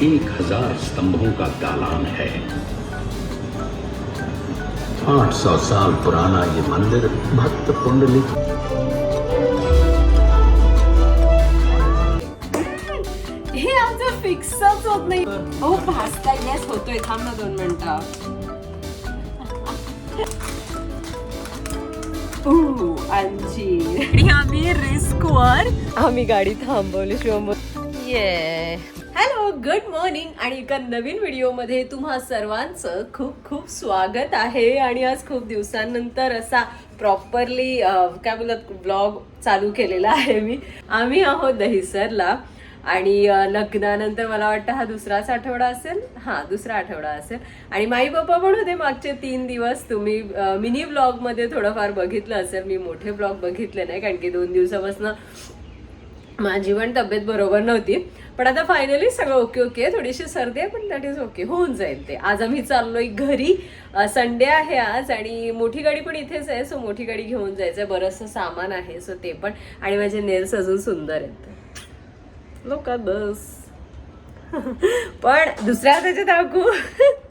एक हजार स्तंभों का दालान है। 800 साल पुराना ये मंदिर भक्त पुंडलिक हे आमचं फिक्सच होत नाही. हो भाजता येस होतोय. थांब ना दोन मिनिटं. अंजीर आम्ही रिस्क वर आम्ही गाडी थांबवली शिवम ये हॅलो गुड मॉर्निंग आणि एका नवीन व्हिडिओमध्ये तुम्हा सर्वांचं खूप खूप स्वागत आहे. आणि आज खूप दिवसांनंतर असा प्रॉपरली काय बोलतात ब्लॉग चालू केलेला आहे मी. आम्ही आहोत दहिसरला. आणि लग्नानंतर मला वाटतं हा दुसराच आठवडा असेल? हा दुसरा आठवडा असेल. आणि माई बाप्पा पण होते मागचे तीन दिवस. तुम्ही मिनी ब्लॉगमध्ये थोडंफार बघितलं असेल. मी मोठे ब्लॉग बघितले नाही कारण की दोन दिवसापासून माझी पण तब्येत बरोबर नव्हती. पण आता फायनली सगळं ओके ओके थोडीशी सर्दी आहे पण दॅट इज ओके होऊन जाईल ते. आज आम्ही चाललोय घरी. संडे आहे आज आणि मोठी गाडी पण इथेच आहे सो मोठी गाडी घेऊन जायचं बरंचसं सामान आहे सो ते पण. आणि माझे नेल्स अजून सुंदर आहेत. लोक बस पण दुसऱ्या त्याचे दाखवू.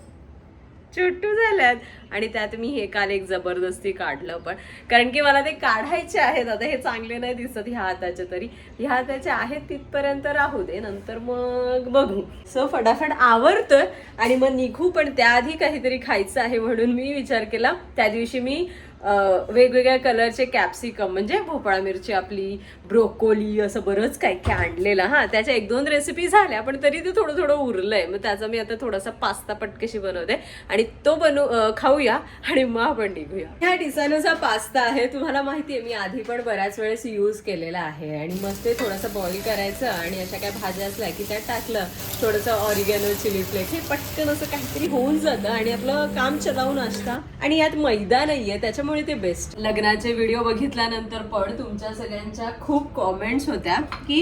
छोटू झाल्यात. आणि त्यात मी हे काल एक जबरदस्ती काढलं पण. कारण की मला ते काढायचे आहेत. आता हे चांगले नाही दिसत ह्या हाताच्या तरी. ह्या हाताचे आहेत तिथपर्यंत राहू दे. नंतर मग बघू. सो फटाफट आवरतं आणि मग निघू पण त्याआधी काहीतरी खायचं आहे म्हणून मी विचार केला. त्या दिवशी मी वेगवेगळ्या कलरचे कॅप्सिकम म्हणजे भोपळा मिरची आपली ब्रोकोली असं बरंच काय काय आणलेलं. हा त्याच्या एक दोन रेसिपी झाल्या पण तरी ते थोडं थोडं उरलंय. मग त्याचा मी आता थोडासा पास्ता पटकेशी बनवते आणि तो बनू खाऊया आणि मग आपण निघूया. ह्या डिसानोचा पास्ता आहे. तुम्हाला माहिती आहे मी आधी पण बऱ्याच वेळेस यूज केलेला आहे. आणि मग ते थोडंसं बॉईल करायचं आणि अशा काय भाज्या असल्या की त्यात टाकलं थोडंसं ऑरिगॅनो चिली फ्लेक्स हे पटकन असं काहीतरी होऊन जातं आणि आपलं काम चलावून असतं. आणि यात मैदा नाहीये त्याच्यामुळे ते बेस्ट लग्नाचे व्हिडिओ बघितल्यानंतर पण तुमच्या सगळ्यांच्या खूप कॉमेंट्स होत्या की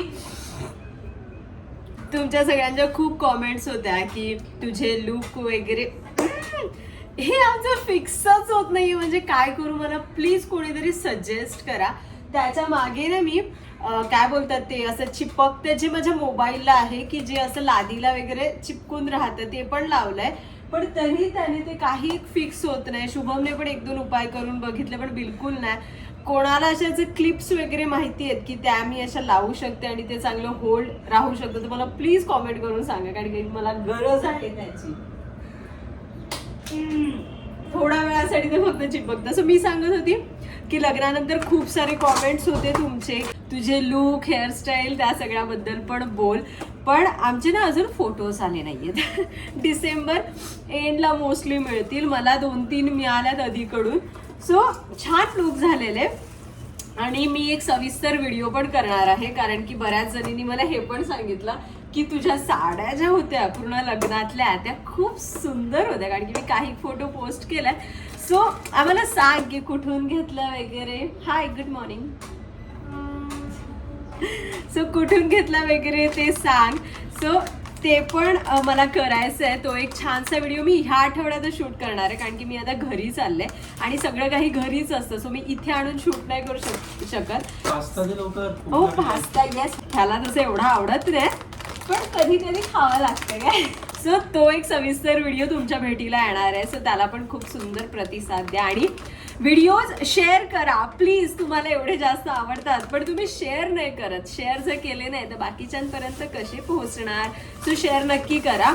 तुमच्या सगळ्यांच्या खूप कॉमेंट्स होत्या की तुझे लुक वगैरे हे आमचं फिक्सच होत नाही. म्हणजे काय करू मला? प्लीज कोणीतरी सजेस्ट करा. त्याच्यामागे ना मी काय बोलतात ते असं चिपकते जे माझ्या मोबाईलला आहे की जे असं लादीला वगैरे चिपकून राहतं ते पण लावलंय. पण तरी त्याने ते काही फिक्स होत नाही. शुभमने पण एक दोन उपाय करून बघितले पण बिलकुल नाही. कोणाला अशा क्लिप्स वगैरे माहिती आहेत की त्या मी अशा लावू शकते आणि ते चांगलं होल्ड राहू शकतं तर मला प्लीज कॉमेंट करून सांगा कारण की मला गरज आहे त्याची. थोडा थोड्या वेळासाठी ते फक्त चिपकतं. सो मी सांगत होती की लग्नानंतर खूप सारे कॉमेंट्स होते तुमचे. तुझे लुक हेअरस्टाईल त्या सगळ्याबद्दल पण बोल. पण आमचे ना अजून फोटोज आले नाहीयेत. डिसेंबर एंडला मोस्टली मिळतील. मला दोन तीन मिळाल्यात अधीकडून सो छान लुक झालेले. आणि मी एक सविस्तर व्हिडिओ पण करणार आहे. कारण की बऱ्याच जणींनी मला हे पण सांगितलं की तुझ्या साड्या ज्या होत्या पूर्ण लग्नातल्या त्या खूप सुंदर होत्या. कारण की मी काही फोटो पोस्ट केलाय सो आम्हाला सांग की कुठून घेतलं वगैरे? हाय गुड मॉर्निंग सो कुठून घेतला वगैरे ते सांग. सो ते पण मला करायचं आहे. तो एक छानसा व्हिडिओ मी ह्या आठवड्यातच शूट करणार आहे. कारण की मी आता घरी चालले आणि सगळं काही घरीच असतं. सो मी इथे आणून शूट नाही करू शक शकत. हो पास्ता येस ह्याला तसं एवढा आवडत नाही. पण कधीतरी खावं लागतं काय? सो तो एक सविस्तर व्हिडिओ तुमच्या भेटीला येणार आहे. सो त्याला पण खूप सुंदर प्रतिसाद द्या. आणि व्हिडिओज शेअर करा. प्लीज तुम्हाला एवढे जास्त आवडतात. पण तुम्ही शेअर नाही करत. शेअर जर केले नाही तर बाकीच्यांपर्यंत कसे पोहोचणार? सो शेअर नक्की करा.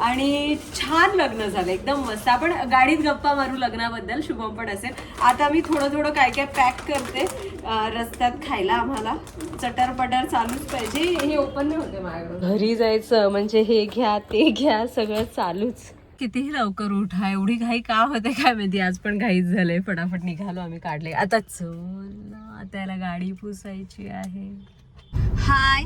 आणि छान लग्न झालं. एकदम मस्त. आपण गाडीत गप्पा मारू लग्नाबद्दल. शुभम पण असेल. आता मी थोडं थोडं काय काय पॅक करते. रस्त्यात खायला आम्हाला. चटर पटर चालूच पाहिजे हे ओपन नाही होते माझ्याकडून. घरी जायचं म्हणजे हे घ्या ते घ्या सगळं चालूच. कितीही लवकर उठा एवढी घाई का होते काय माहिती? आज पण घाईच झालंय फटाफट निघालो आम्ही काढले. आता चल ना त्याला गाडी पुसायची आहे. हाय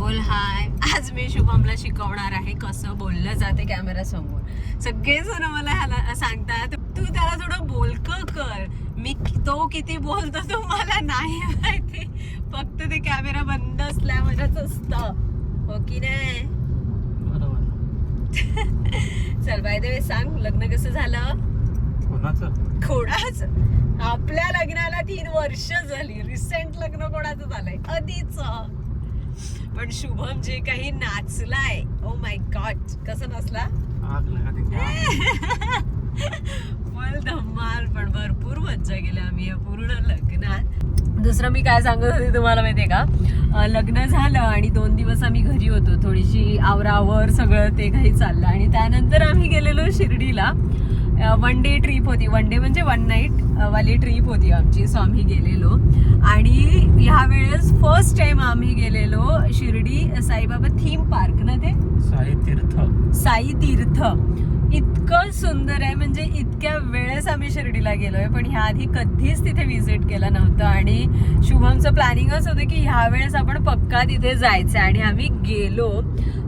बोल हाय आज मी शुभमला शिकवणार आहे कसं बोललं जाते कॅमेरा समोर. सगळेजण मला ह्याला सांगतात तू त्याला थोडं बोलकं कर. मी तो किती बोलतो तो मला नाही माहिती. फक्त ते कॅमेरा बंद असल्यावरच असतं. हो की नाही? चल बाय वे सांग लग्न कसं झालं? कोणाचं? कोणाच? आपल्या लग्नाला तीन वर्ष झाली. रिसेंट लग्न कोणाचं झालंय? आधीच. पण शुभम जे काही नाचलाय. वॉच कसं नसला आग लगा देंगे फुल धम्माल पण भरपूर मज्जा केली आम्ही या पूर्ण लग्नात. दुसरं मी काय सांगत होते तुम्हाला माहितीये का? लग्न झालं आणि दोन दिवस आम्ही घरी होतो. थोडीशी आवरावर सगळं ते काही चाललं. आणि त्यानंतर आम्ही गेलेलो शिर्डीला. वन डे ट्रिप होती. वन डे म्हणजे वन नाईट वाली ट्रिप होती आमची. सो आम्ही गेलेलो. आणि ह्या वेळेस फर्स्ट टाइम आम्ही गेलेलो शिर्डी साईबाबा थीम पार्क ना ते? साई तीर्थ. साई तीर्थ. इतकं सुंदर आहे. म्हणजे इतक्या वेळेस आम्ही शिर्डीला गेलोय. पण ह्या आधी कधीच तिथे व्हिजिट केलं नव्हतं. आणि शुभमचं प्लॅनिंगच होतं की ह्या वेळेस आपण पक्का तिथे जायचं आणि आम्ही गेलो.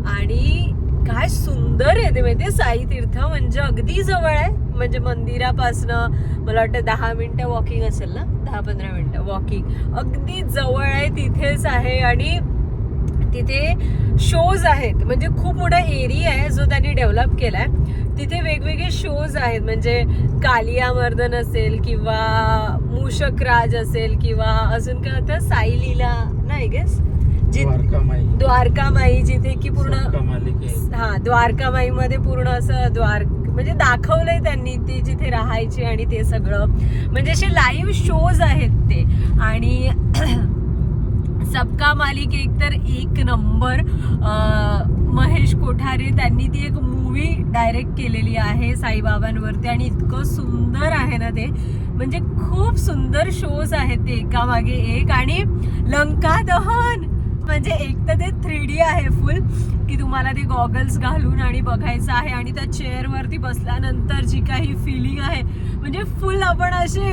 आणि काय सुंदर आहे ते माहितीये? साई तीर्थ म्हणजे अगदी जवळ आहे. म्हणजे मंदिरापासनं मला वाटतं दहा मिनिटं वॉकिंग असेल ना? दहा पंधरा मिनिटं वॉकिंग अगदी जवळ आहे तिथेच आहे आणि तिथे शोज आहेत. म्हणजे खूप मोठा एरिया आहे जो त्यांनी डेव्हलप केलाय. तिथे वेगवेगळे शोज आहेत. म्हणजे कालिया मर्दन असेल किंवा मूषक राज असेल किंवा अजून काय होतं? साई लीला नाही गेस द्वारकामाई. द्वारकामाई जिथे की पूर्ण हा द्वारकामाई मध्ये पूर्ण असं द्वार म्हणजे दाखवलंय त्यांनी ती जिथे राहायची आणि ते सगळं. म्हणजे असे लाईव्ह शोज आहेत ते. आणि सबका मालिक एक तर एक नंबर महेश कोठारे त्यांनी ती एक मूवी डायरेक्ट केलेली आहे साईबाबांवरती आणि इतकं सुंदर आहे ना ते. म्हणजे खूप सुंदर शोज आहेत ते एकामागे एक. आणि लंका दहन! म्हणजे एक तर ते थ्री डी आहे फुल की तुम्हाला ते गॉगल्स घालून आणि बघायचं आहे आणि त्या चेअरवरती बसल्यानंतर जी काही फिलिंग आहे म्हणजे फुल आपण असे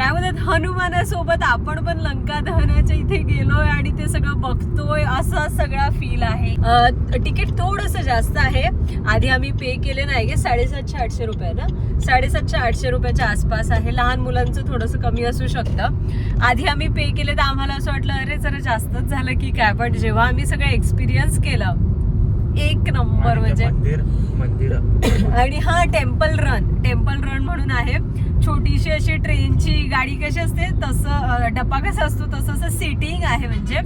काय म्हणतात हनुमानासोबत आपण पण लंका दहनाच्या इथे गेलोय आणि ते सगळं बघतोय असा सगळा फील आहे. तिकीट थोडस जास्त आहे. आधी आम्ही पे केले नाही गे साडेसातशे आठशे रुपये ना? साडेसातशे आठशे रुपयाच्या आसपास आहे. लहान मुलांचं थोडंसं कमी असू शकतं. आधी आम्ही पे केले तर आम्हाला असं वाटलं अरे जरा जास्तच झालं की काय? पण जेव्हा आम्ही सगळं एक्सपिरियन्स केलं एक नंबर म्हणजे आणि हा टेम्पल रन टेम्पल रन म्हणून आहे. छोटीशी अशी ट्रेनची गाडी कशी असते तसं डब्बा कसा असतो तसं असं सिटिंग आहे म्हणजे.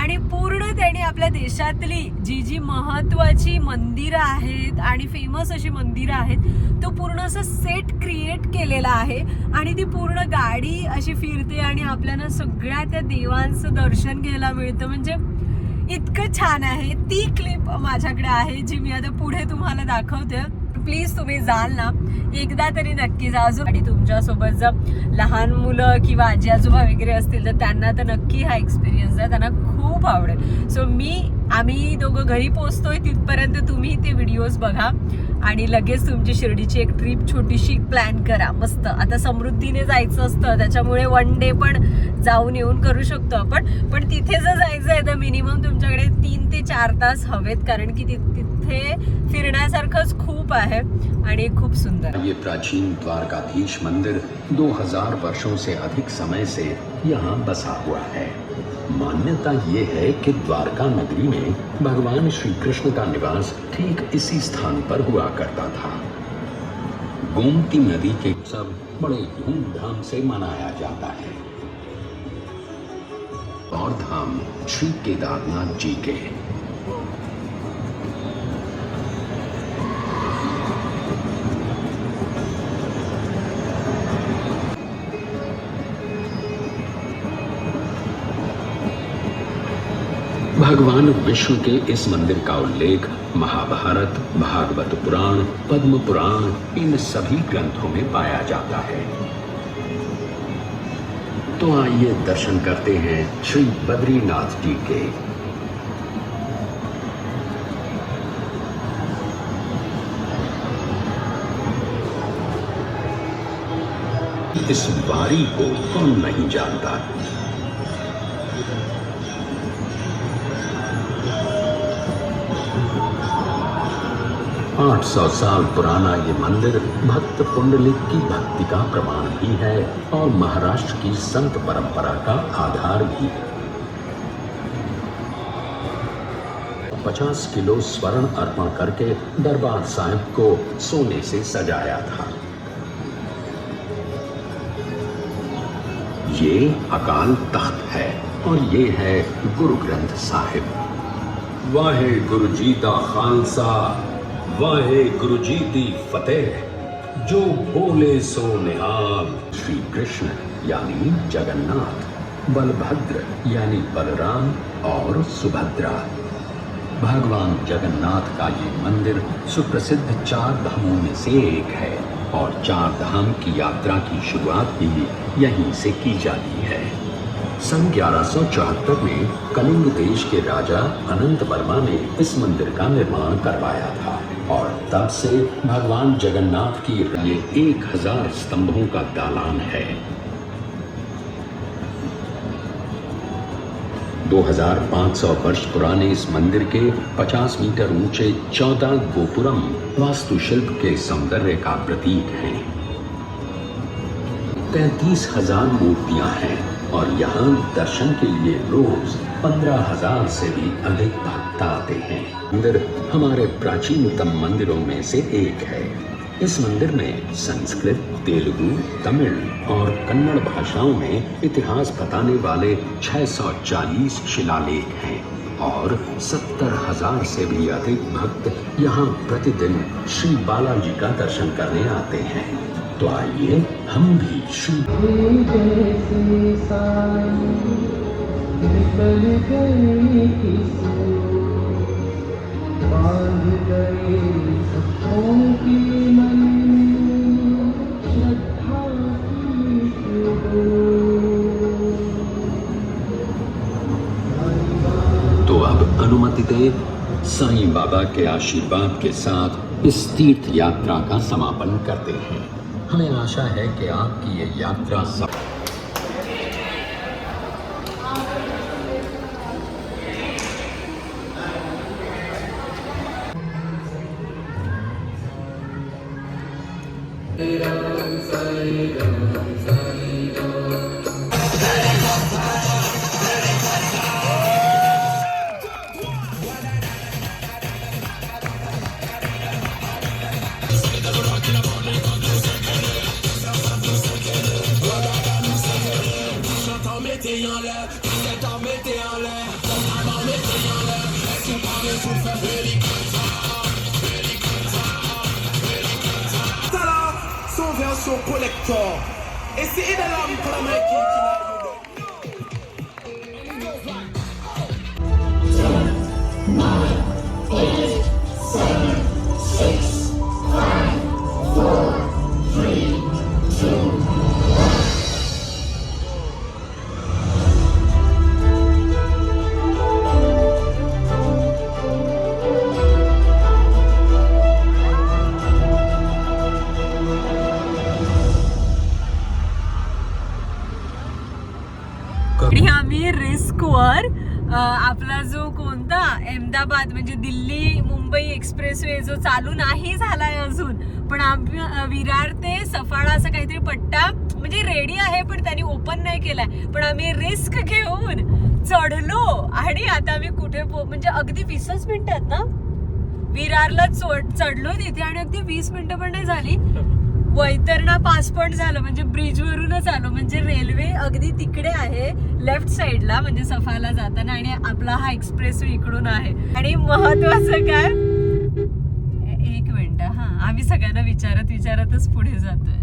आणि पूर्ण त्यांनी आपल्या देशातली जी जी महत्वाची मंदिरं आहेत आणि फेमस अशी मंदिरं आहेत तो पूर्ण असं सेट क्रिएट केलेला आहे. आणि ती पूर्ण गाडी अशी फिरते आणि आपल्याला सगळ्या त्या देवांचं दर्शन घ्यायला मिळतं. म्हणजे इतकं छान आहे. ती क्लिप माझ्याकडे आहे जी मी आता पुढे तुम्हाला दाखवते. प्लीज तुम्ही जाल ना. एकदा तरी नक्की जा अजून. आणि तुमच्यासोबत जर लहान मुलं किंवा आजी आजोबा वगैरे असतील तर त्यांना तर नक्की हा एक्सपिरियन्स आहे त्यांना खूप आवडेल. सो मी आम्ही दोघं घरी पोचतोय तिथपर्यंत तुम्ही ते व्हिडिओज बघा. आणि लगेच तुमची शिर्डीची एक ट्रिप छोटीशी प्लॅन करा. मस्त. आता समृद्धीने जायचं असतं त्याच्यामुळे वन डे पण जाऊन येऊन करू शकतो आपण. पण तिथे जर जायचं आहे तर मिनिमम तुमच्याकडे तीन ते चार तास हवेत. कारण की ति- तिथे फिरण्यासारखंच खूप आहे आणि खूप सुंदर. ये प्राचीन द्वारकाधीश मंदिर 2000 वर्षों से अधिक समय से यहाँ बसा हुआ है। मान्यता ये है कि द्वारका नगरी में भगवान श्री कृष्ण का निवास ठीक इसी स्थान पर हुआ करता था। गोमती नदी के उत्सव बड़े धूमधाम से मनाया जाता है। और धाम श्री केदारनाथ जी के भगवान विष्णु के इस मंदिर का उल्लेख महाभारत, भागवत पुराण, पद्म पुराण, इन सभी ग्रंथों में पाया जाता है। तो आइए दर्शन करते हैं श्री बद्रीनाथ जी के। इस वारी को कौन नहीं जानता? 800 साल पुराना ये मंदिर भक्त पुंडलिक की भक्ति का प्रमाण भी है और महाराष्ट्र की संत परंपरा का आधार भी है। 50 किलो स्वर्ण अर्पण करके दरबार साहिब को सोने से सजाया था। ये अकाल तख्त है और ये है गुरु ग्रंथ साहिब। वाहे गुरु जी का खालसा। वाहे गुरु जी दी फतेह, जो बोले सो निहाल। श्री कृष्ण यानी जगन्नाथ, बलभद्र, यानी बलराम और सुभद्रा। भगवान जगन्नाथ का ये मंदिर सुप्रसिद्ध चार धामों में से एक है और चार धाम की यात्रा की शुरुआत भी यहीं से की जाती है। सन 1174 में कलिंग देश के राजा अनंत वर्मा ने इस मंदिर का निर्माण करवाया था। और तब से भगवान जगन्नाथ की ये एक हज़ार स्तंभों का दालान है। 2500 वर्ष पुराने इस मंदिर के 50 मीटर ऊँचे 14 गोपुरम वास्तुशिल्प के सौंदर्य का प्रतीक हैं। तैतीस हज़ार मूर्तियाँ हैं और यहाँ दर्शन के लिए रोज पंद्रह हज़ार से भी अधिक भक्त आते हैं। मंदिर हमारे प्राचीनतम मंदिरों में से एक है। इस मंदिर में संस्कृत, तेलुगु, तमिल और कन्नड़ भाषाओं में इतिहास बताने वाले 640 शिलालेख हैं और सत्तर हज़ार से भी अधिक भक्त यहाँ प्रतिदिन श्री बालाजी का दर्शन करने आते हैं। तो आइए हम भी श्री तो अब अनुमति दे साईं बाबा के आशीर्वाद के साथ इस तीर्थ यात्रा का समापन करते हैं। हमें आशा है कि आपकी ये यात्रा Sai Ram Sai It's the Idalam Kalamaki. Expressway जो चालू नाही झालाय अजून पण आम्ही विरार ते सफाळा असा काहीतरी पट्टा म्हणजे रेडी आहे पण त्यांनी ओपन नाही केलाय. पण आम्ही रिस्क घेऊन चढलो आणि आता आम्ही कुठे पो म्हणजे अगदी वीसच मिनिटात ना? विरारला चढलो तिथे आणि अगदी वीस मिनिटं पण नाही झाली. वैतरणा पास पण झालं म्हणजे ब्रिजवरूनच आलो. म्हणजे रेल्वे अगदी तिकडे आहे लेफ्ट साइडला म्हणजे सफाला जाताना आणि आपला हा एक्सप्रेस इकडून आहे. आणि महत्वाचं काय? आम्ही सगळ्यांना विचारत विचारतच पुढे जातोय.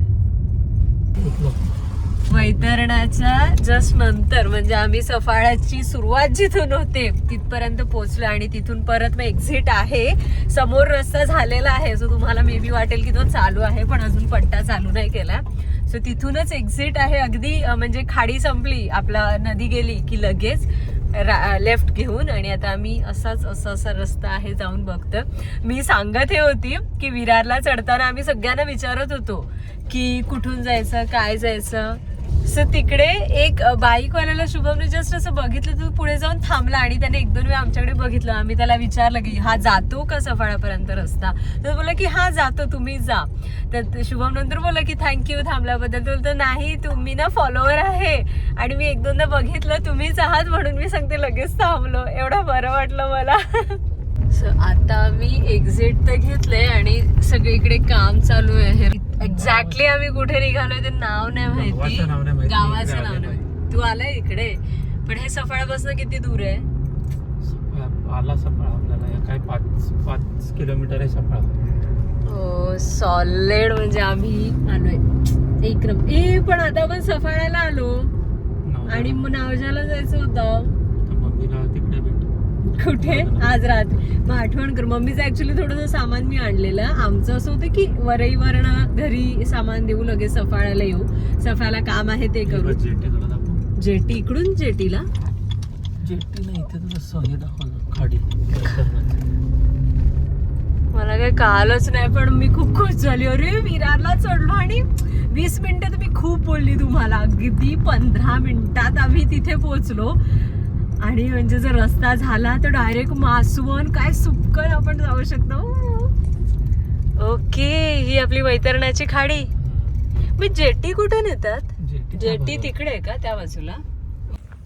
वैतरणाच्या जस्ट नंतर म्हणजे आम्ही सफाळ्याची सुरुवात जिथून होते तिथपर्यंत पोहोचलो आणि तिथून परत मग एक्झिट आहे. समोर रस्ता झालेला आहे जो तुम्हाला मे बी वाटेल की तो चालू आहे पण अजून पट्टा चालू नाही केला. सो तिथूनच एक्झिट आहे. अगदी म्हणजे खाडी संपली आपला नदी गेली की लगेच. लेफ्ट घेऊन आणि आता आम्ही असाच असा असा रस्ता आहे जाऊन बघतो. मी सांगत हे होती की विरारला चढताना आम्ही सगळ्यांना विचारत होतो की कुठून जायचं काय जायचं? सो तिकडे एक बाईकवाल्याला शुभमने जस्ट असं बघितलं तर पुढे जाऊन थांबला आणि त्याने एक दोन वेळा आमच्याकडे बघितलं. आम्ही त्याला विचारलं की हा जातो का सफाळापर्यंत रस्ता? तर बोला की हा जातो तुम्ही जा. तर ते शुभम नंतर बोला की थँक्यू थांबल्याबद्दल. तर बोलतो नाही तुम्ही ना फॉलोवर आहे. आणि मी एक दोनदा बघितलं तुम्हीच आहात म्हणून मी सांगते लगेच थांबलो. एवढं बरं वाटलं मला. सो आता मी एक्झिट तर घेतलंय आणि सगळीकडे काम चालू आहे. एक्झॅक्टली आम्ही कुठे निघालोय ते नाव नाही माहिती. गावाचं नाव नाही तू आलाय इकडे? पण हे सफाळापासून किती दूर आहे? आला सफाळा आपल्याला. हे काय पाच पाच किलोमीटर आहे सफाळा. हो सॉलिड म्हणजे आम्ही आलोय. एक ए पण आता आपण सफाळ्याला आलो. आणि मग नावजाला जायचं होतं. मम्मीला कुठे? आज रात्री मग आठवण कर. मम्मीचं ऍक्च्युली थोडंसं सामान मी आणलेलं. आमचं असं होतं की वरईवरनं घरी सामान देऊ लगेच सफाळ्याला येऊ. सफाळ्याला काम आहे ते करू. जेटी इकडून जेटीला? जेटी नाही इथे तुला सहे दाखवलं. खाडी. धरणाची. मला काही कळालंच नाही पण मी खूप खुश झाली. अरे विरारला चढलो आणि वीस मिनिटं तर मी खूप बोलली तुम्हाला. अगदी पंधरा मिनिटात आम्ही तिथे पोहोचलो. आणि म्हणजे जर रस्ता झाला तर डायरेक्ट मासवण काय सुपकन आपण जाऊ शकतो. ओके ही आपली वैतरणाची खाडी. मी जेटी कुठे नेतात जेटी जेटी तिकडे आहे का? त्या बाजूला.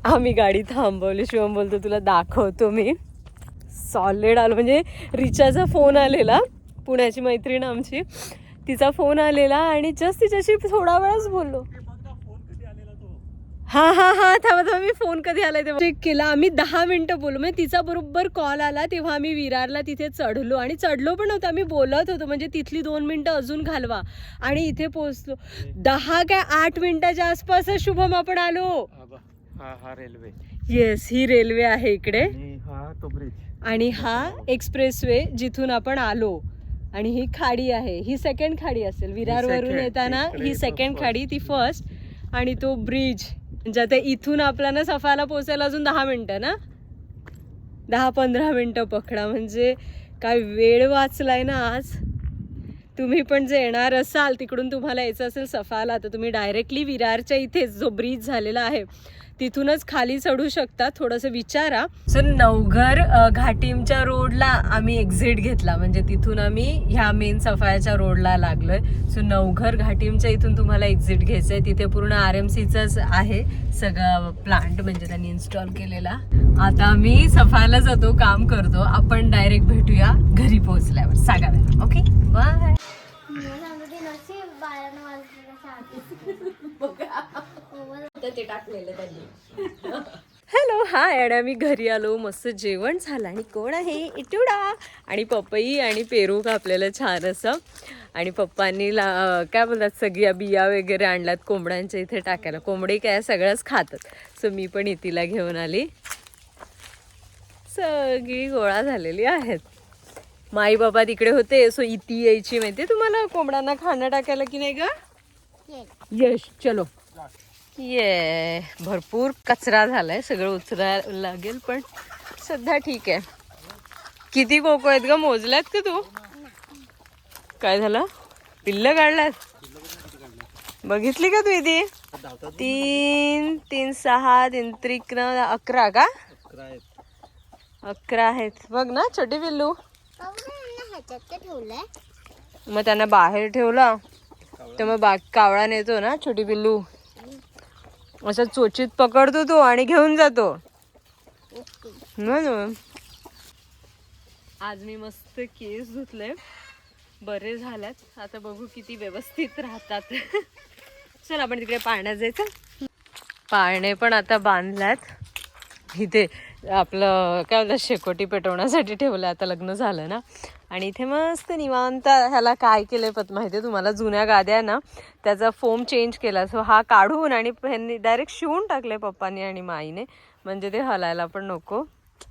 आम्ही गाडी थांबवली शिवम बोलतो तुला दाखवतो मी. सॉलिड आलो म्हणजे रिचाचा फोन आलेला पुण्याची मैत्रीण आमची. तिचा फोन आलेला आणि जस्ट तिच्याशी थोडा वेळच बोललो. हा हा हा थांबा थांबा मी फोन कधी आलाय तेव्हा? चेक केला. आम्ही दहा मिनिटं बोललो. म्हणजे तिचा बरोबर कॉल आला तेव्हा आम्ही विरारला तिथे चढलो. आणि चढलो पण नव्हतं. आम्ही बोलत होतो. म्हणजे तिथली दोन मिनिटं अजून घालवा. आणि इथे पोहोचलो. दहा काय आठ मिनिटाच्या आसपास शुभम आपण आलो. हा हा रेल्वे येस ही रेल्वे आहे इकडे. आणि हा तो ब्रिज आणि हा एक्सप्रेस वे जिथून आपण आलो. आणि ही खाडी आहे. ही सेकंड खाडी असेल. विरारवरून. येताना ही सेकंड. खाडी ती फर्स्ट आणि तो ब्रिज म्हणजे आता इथून आपल्याला सफाला पोचायला अजून दहा मिनटं ना? दहा पंधरा मिनटं पकडा म्हणजे काय वेळ वाचलाय ना आज? तुम्ही पण जे येणार असाल तिकडून तुम्हाला यायचं असेल सफाला तर तुम्ही डायरेक्टली विरारच्या इथेच जो ब्रिज झालेला आहे तिथूनच खाली चढू शकता. थोडंसं विचारा. सो नवघर घाटीमच्या रोडला आम्ही एक्झिट घेतला. म्हणजे तिथून आम्ही ह्या मेन सफायाच्या रोडला लागलोय. सो नवघर घाटीमच्या इथून तुम्हाला एक्झिट घ्यायचंय. तिथे पूर्ण आर एम सीचाच आहे सगळं प्लांट म्हणजे त्यांनी इन्स्टॉल केलेला. आता आम्ही सफायला जातो काम करतो. आपण डायरेक्ट भेटूया घरी पोहोचल्यावर. सागाव्याला ओके बाय ते टाकलेलं त्यांनी. हॅलो हाय आणि आम्ही घरी आलो. मस्त जेवण झालं. आणि कोण आहे? इटुडा. आणि पपई आणि पेरू कापलेलं छान असं. आणि पप्पांनी ला काय बोलतात सगळ्या बिया वगैरे आणल्यात कोंबड्यांच्या इथे टाकायला. कोंबडी काय सगळंच खातात. सो मी पण इतीला घेऊन आली. सगळी गोळा झालेली आहेत. माई बाबा तिकडे होते. सो इती यायची माहिती तुम्हाला? कोंबड्यांना खाणं टाकायला की नाही का यश चलो. ये भरपूर कचरा झालाय सगळं उचरायला लागेल पण सध्या ठीक आहे. किती कोको आहेत ग? मोजल्यात का तू? काय झालं? पिल्ल काढल्यात? बघितली का तू इथे? तीन तीन सहा तीन त्रिक अकरा का? अकरा आहेत. बघ ना छोटी पिल्लू. मग त्यांना बाहेर ठेवला. तर मग बा कावळा नेतो ना छोटी पिल्लू. असं चोचीत पकडतो तो आणि घेऊन जातो. हो म्हणून आज मी मस्त केस धुतले. बरे झाल्यात. आता बघू किती व्यवस्थित राहतात. चल आपण तिकडे पाळण्यात जायचं. पाळणे पण आता बांधल्यात. इथे आपलं काय होतं शेकोटी पेटवण्यासाठी ठेवलं. आता लग्न झालं ना. आणि इथे मस्त निवांत ह्याला काय केलंय पत माहिती आहे तुम्हाला? जुन्या गाद्या ना त्याचा फोम चेंज केला. सो हा काढून आणि ह्यांनी डायरेक्ट शिवून टाकले पप्पानी आणि माईने. म्हणजे ते हलायला पण नको.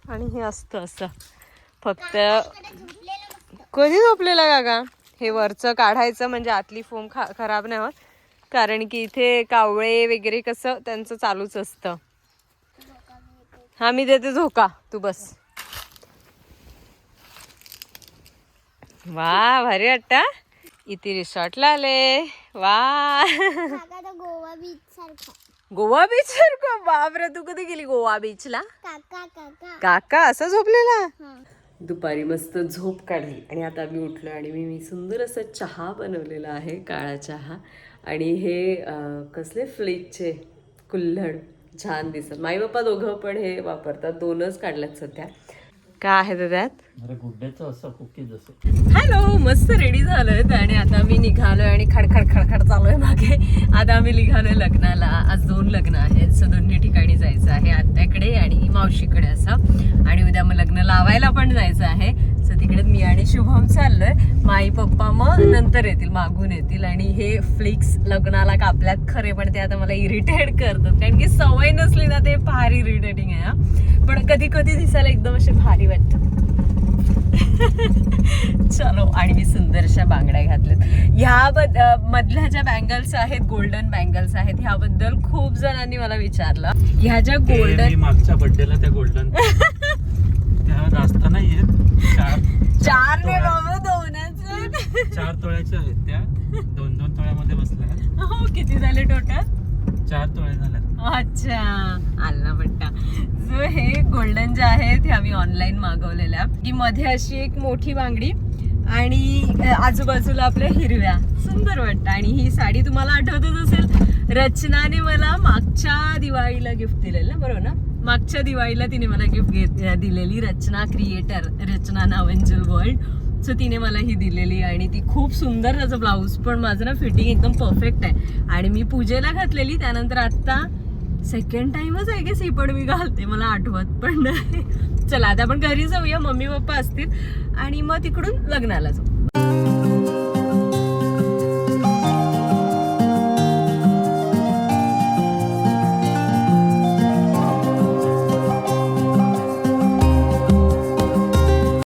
आणि हे असतं असं. फक्त कधी झोपलेला काका हे वरचं काढायचं म्हणजे आतली फोम खा खराब नाही होत. कारण की इथे कावळे वगैरे कसं त्यांचं चालूच असतं. हा मी देते झोका तू बस. वा भारी वाटता इथे रिसॉर्टला आले. वा. गोवा बीच सारखा. गोवा बीच सारखं? बापरे तू कधी गेली गोवा बीचला काका काका. काका असं झोपलेला? दुपारी मस्त झोप काढली. आणि आता मी उठलो आणि मी मी सुंदर असं चहा बनवलेला आहे काळा चहा. आणि हे कसले फ्लिजचे कुल्हड. छान दिसत माई बाप्पा दोघं पण हे वापरतात. दोनच काढल्यात सध्या. काय आहे त्यात हॅलो मस्त रेडी झालोय आणि आता मी निघालोय आणि खडखड खडखड चालू आहे मागे. आता आम्ही निघालोय लग्नाला. आज दोन लग्न आहेत सो दोन्ही ठिकाणी जायचं आहे. आत्याकडे आणि मावशीकडे असं. आणि उद्या मग लग्न लावायला पण जायचं आहे. सो तिकडे मी आणि शुभम चाललोय. माई पप्पा मग नंतर येतील मागून येतील. आणि हे फ्लिक्स लग्नाला कापल्यात खरे पण ते आता मला इरिटेट करतात. कारण की सवय नसली फार इरिटेटिंग आहे हा. पण कधी कधी दिसायला एकदम असे भारी वाटतं. चलो आणि मी सुंदरशा बांगड्या घातल्यात. ह्या बद अं, मधल्या ज्या बँगल्स आहेत गोल्डन बँगल्स आहेत ह्याबद्दल खूप जणांनी मला विचारलं. ह्या ज्या गोल्डन मागच्या बर्थडेला त्या गोल्डन त्या जास्त नाही आहेत चार ने बाबा दोनच. चार तोळ्याच्या आहेत त्या. दोन दोन तोळ्यामध्ये बसल्या हो किती झाले टोटल चार तोळे झाल्यात. अच्छा. आला पट्टा जो हे गोल्डन जे आहेत हे आम्ही ऑनलाईन मागवलेल्या की मध्ये अशी एक मोठी बांगडी आणि आजूबाजूला आपल्या हिरव्या. सुंदर वाटतं आणि ही साडी तुम्हाला आठवतच असेल रचनाने मला मागच्या दिवाळीला गिफ्ट दिलेलं ना? बरोबर ना? मागच्या दिवाळीला तिने मला गिफ्ट दिलेली रचना क्रिएटर रचना नावंजल वर्ल्ड सो तिने मला ही दिलेली आणि ती खूप सुंदर त्याचं ब्लाऊज पण माझं ना फिटिंग एकदम परफेक्ट आहे. आणि मी पूजेला घातलेली त्यानंतर आत्ता सेकंड टाइमच आहे की सीपड मी घालते. मला आठवत पण नाही. चला आता आपण घरी जाऊया. मम्मी पप्पा असतील. आणि मग तिकडून लग्नाला जाऊ.